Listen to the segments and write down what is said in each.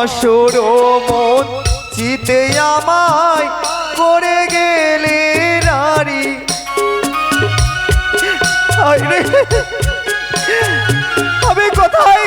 বাসর মন চিতে আমায় করে গেলে নারী। আমি কোথায়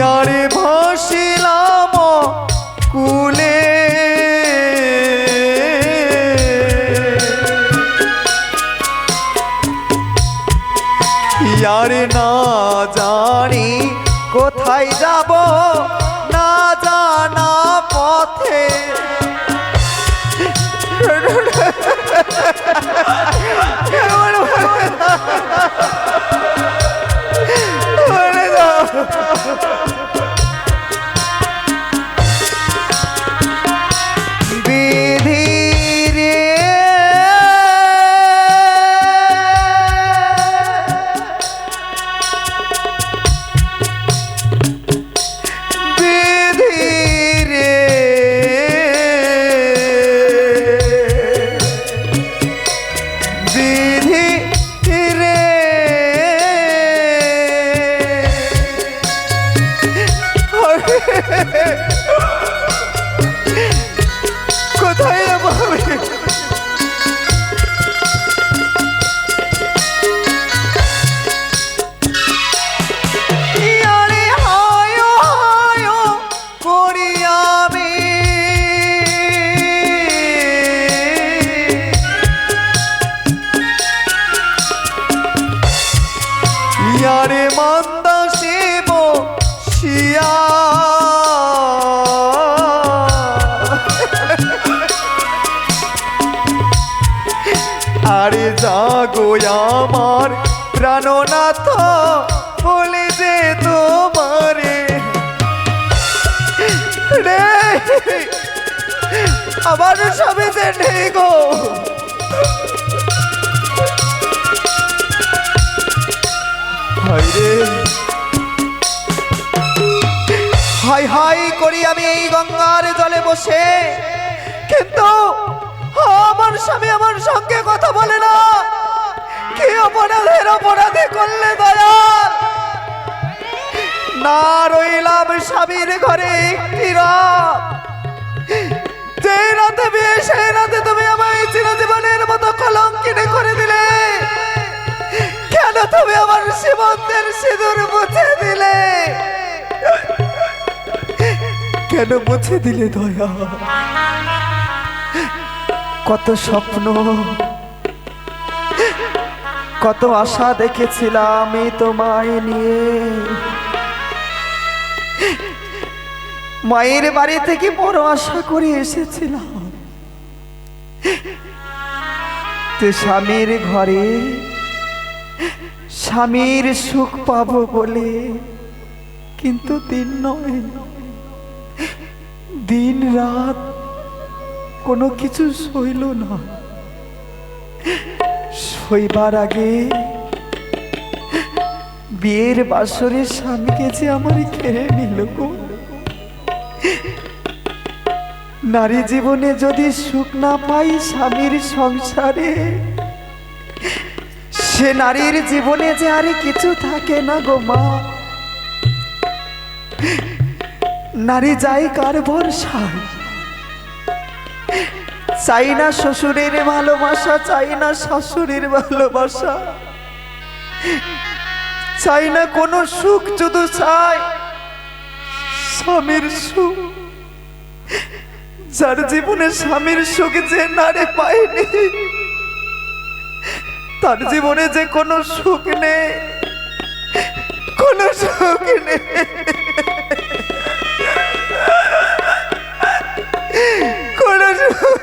ইয়ারে ভাসিলাম কুলে। ইয়ারে না জানি কোথায় যাব না জানা পথে। মরে আমার সবে যে নেই গো হাই হাই করি আমি এই গঙ্গার জলে বসে। কিন্তু আমার স্বামী আমার সঙ্গে কথা বলে না। কি অপরাধের অপরাধে করলে দয়াল না রইলাম স্বামীর ঘরে একটি রাত যে রাতে বিয়ে, সেই রাতে তুমি আমায় চিরজীবনের মতো কলঙ্কিনে করে দিলে। কেন তুমি আমার সীমন্তের সিঁদুর মুছে দিলে? কেন মুছে দিলে দয়া? কত স্বপ্ন, কত আশা দেখেছিলাম আমি তোমায় নিয়ে। মায়ের বাড়ি থেকে বড় আশা করে এসেছিলাম। স্বামীর ঘরে স্বামীর সুখ পাবো বলে কিন্তু দিন নয়। দিন রাত কোনো কিছু সইল না। শৈবার আগে বিয়ের বাসরের স্বামীকে যে আমার কেড়ে নিল গো। নারী জীবনে যদি সুখ না পাই স্বামীর সংসারে, সে নারীর জীবনে যে আর কিছু থাকে না গো মা। নারী যায় কার ভরসায়, চাই না শ্বশুরের ভালোবাসা, চাই না শাশুড়ির ভালোবাসা। চাই না কোনো সুখ, শুধু চাই স্বামীর সুখ। যার জীবনে স্বামীর সুখ যে নারে পায়নি, তার জীবনে যে কোনো সুখ নেই, কোনো সুখ নেই। কোনো সুখ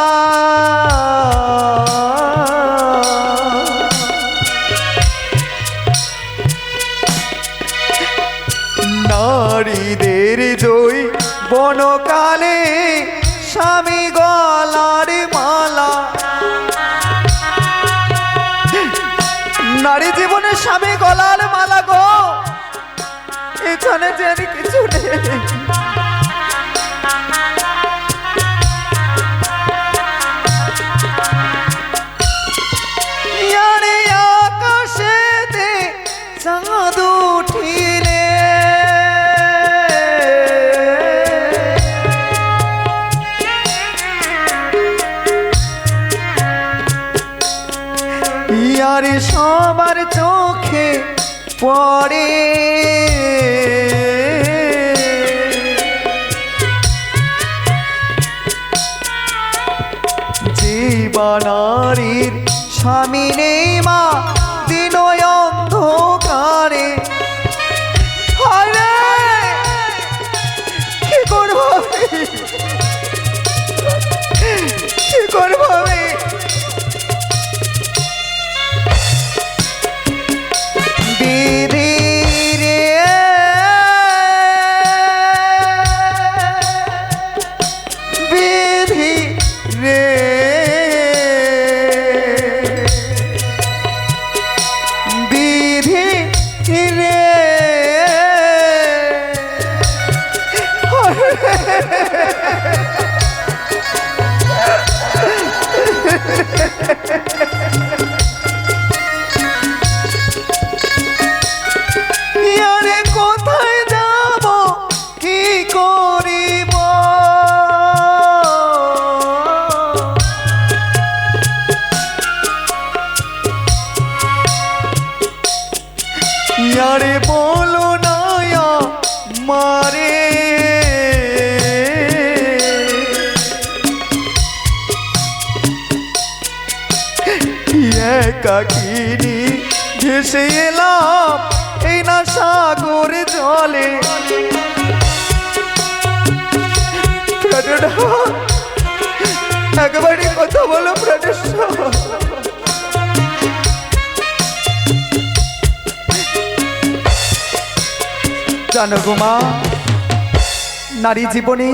এখানে যে কি জানো গো মা। নারী জীবনে।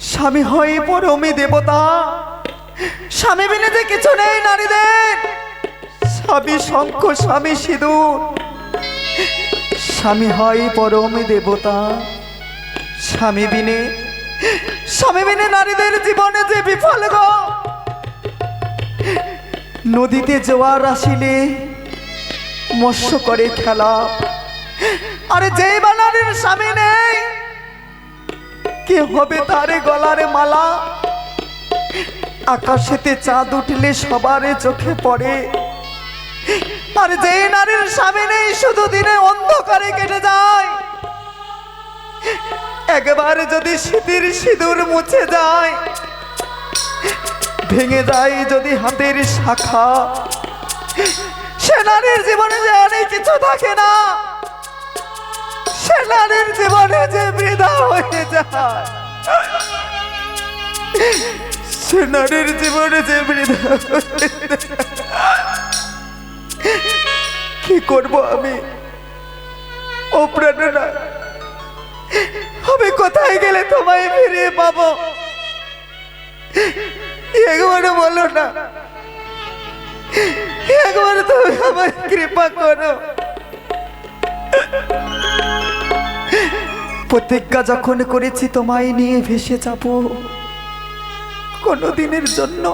স্বামী হয় পরমী দেবতা। স্বামী বিনে যে কিছু নেই নারীদের। স্বামী শঙ্খ, স্বামী সিঁদুর। স্বামী হয় পরমী দেবতা। স্বামী বিনে স্বামী বিনে নারীদের জীবনে যে বিফল গো। নদীতে জোয়ার আসিলে মৎস্য করে খেলা। আরে যেই বা নারীর স্বামী নেই, কে হবে তারে গলারে মালা? আকাশেতে চাঁদ উঠলে সবারে চোখে পড়ে। আর যে নারীর স্বামী নেই, শুধু দিনে অন্ধকারে কেটে যায়। একবার যদি শীতের সিঁদুর মুছে যায়, ভেঙে যায় যদি হাতের শাখা। সে নারীর জীবনে যে অনেক কিছু থাকে না। সে জীবনে যে বৃধা হয়ে যায়। সে জীবনে যে যায়। কি করব আমি? ও প্রেরণা আমি কোথায় গেলে তোমায় ফিরিয়ে পাবো? একবারে বলো না। একবার তুমি আমার কৃপা করো। প্রতিজ্ঞা যখন করেছি, তোমায় নিয়ে ভেসে যাব। কোনো দিনের জন্য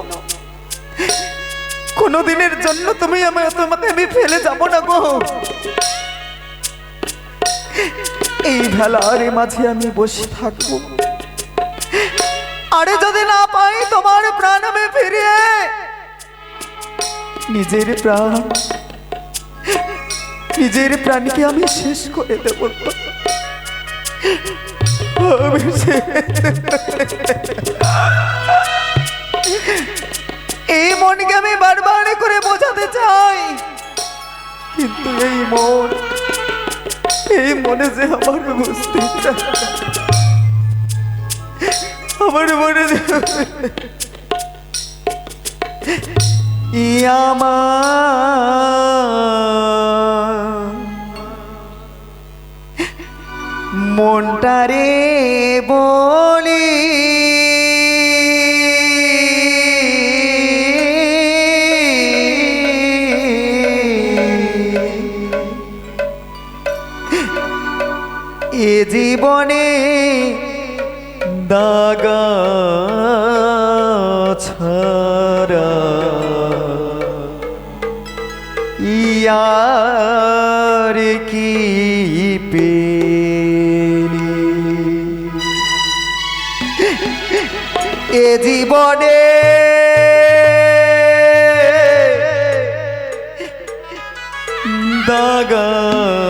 কোনো দিনের জন্য তুমি আমি তোমাকে আমি ফেলে যাব না গো। এই ভেলার মাঝে আমি বসে থাকব। আরে যদি না পাই, তোমার প্রাণ আমি ফিরিয়ে নিজের প্রাণ, নিজের প্রাণকে আমি শেষ করে দেব। এই মনকে আমি বারবার করে বোঝাতে চাই। কিন্তু এই মন, এই মনে যে আমার বুঝতে আমার মনে যে দাগা ছাড়া কি জীবনে দাগা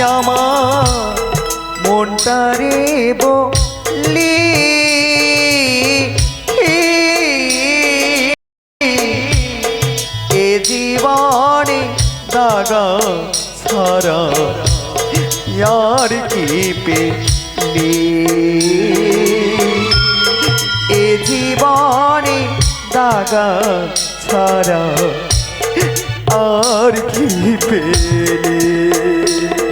আমার মনটারে বলি এ জীবনে দাগা ছাড়া ইয়ার কি পেলি? এ আর কি পেলি?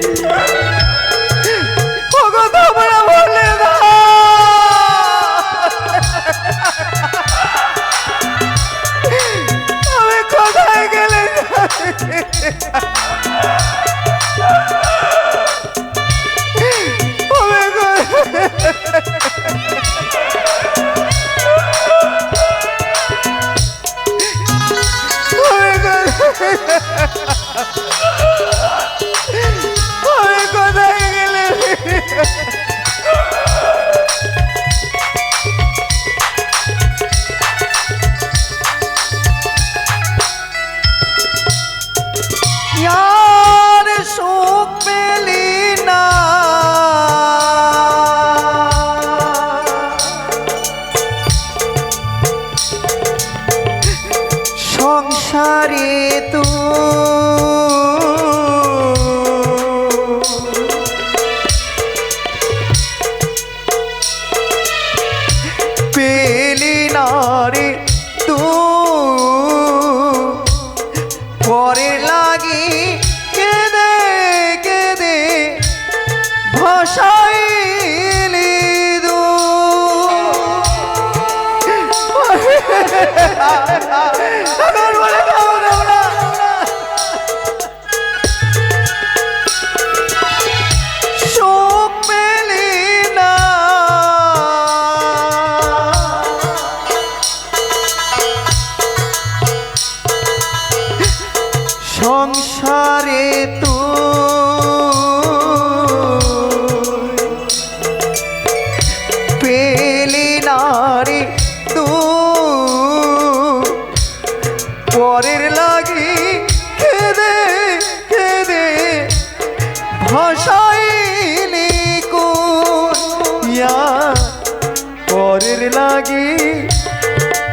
পরের লাগি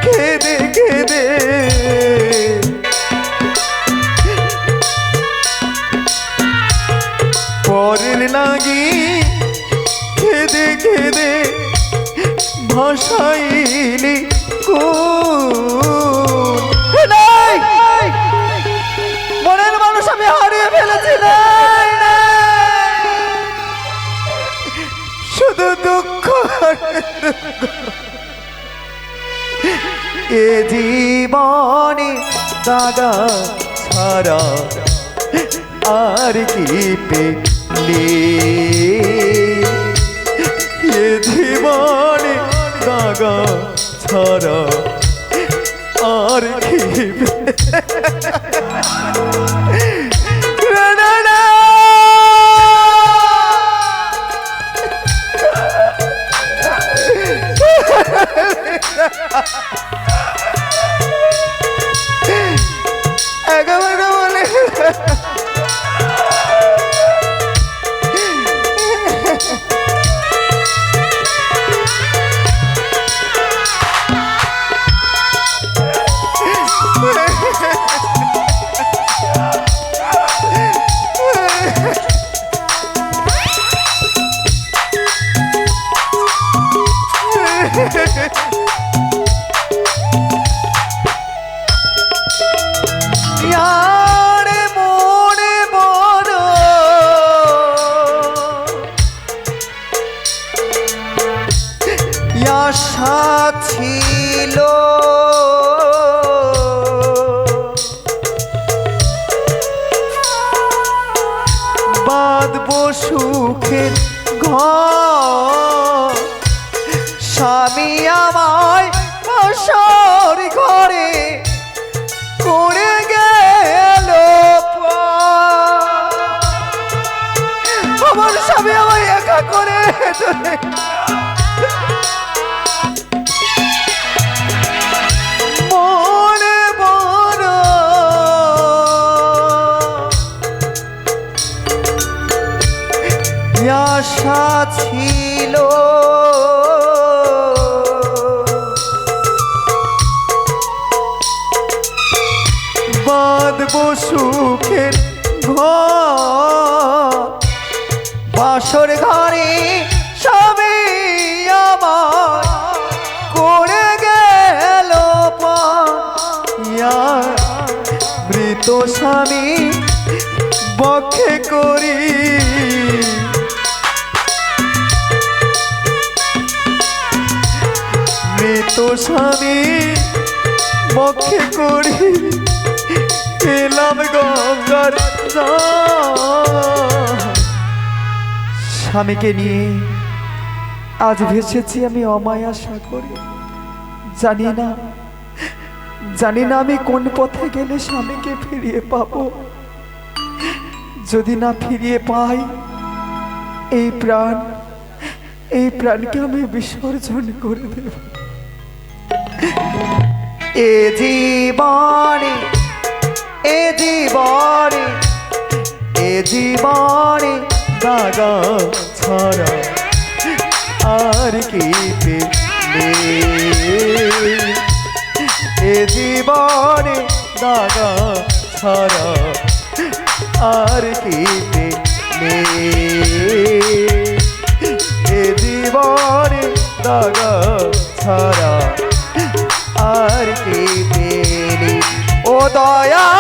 খেদে খেদে পরের লাগি খেদে খেদে ভাষাইলি কোন এ জীবনে দাদা ছাড়া আর কি পেলে? এ জীবনে দাদা ছাড়া আর কি স্বামী আমায় বসর ঘরে করে গেল। আমার স্বামী আমায় একা করে বাঁধব সুখের ঘর। বাসর ঘরে সবে আমার করে গেল মৃত স্বামী বক্ষে করি। মৃত স্বামী বক্ষে করি। পেলাম গঙ্গার স্বামীকে নিয়ে আজ ভেসেছি আমি অমায়া সাগরে। জানি না জানি না আমি কোন পথে গেলে স্বামীকে ফিরিয়ে পাবো। যদি না ফিরিয়ে পাই, এই প্রাণ, এই প্রাণকে আমি বিসর্জন করে দেব। এ জীবনে এ জীবনে এ জীবনে দাগা ছাড়া আর কি পেলে? এ জীবনে দাগা ছাড়া আর কি পেলে? এ জীবনে দাগা ছাড়া আর কি পেলি? ও দয়া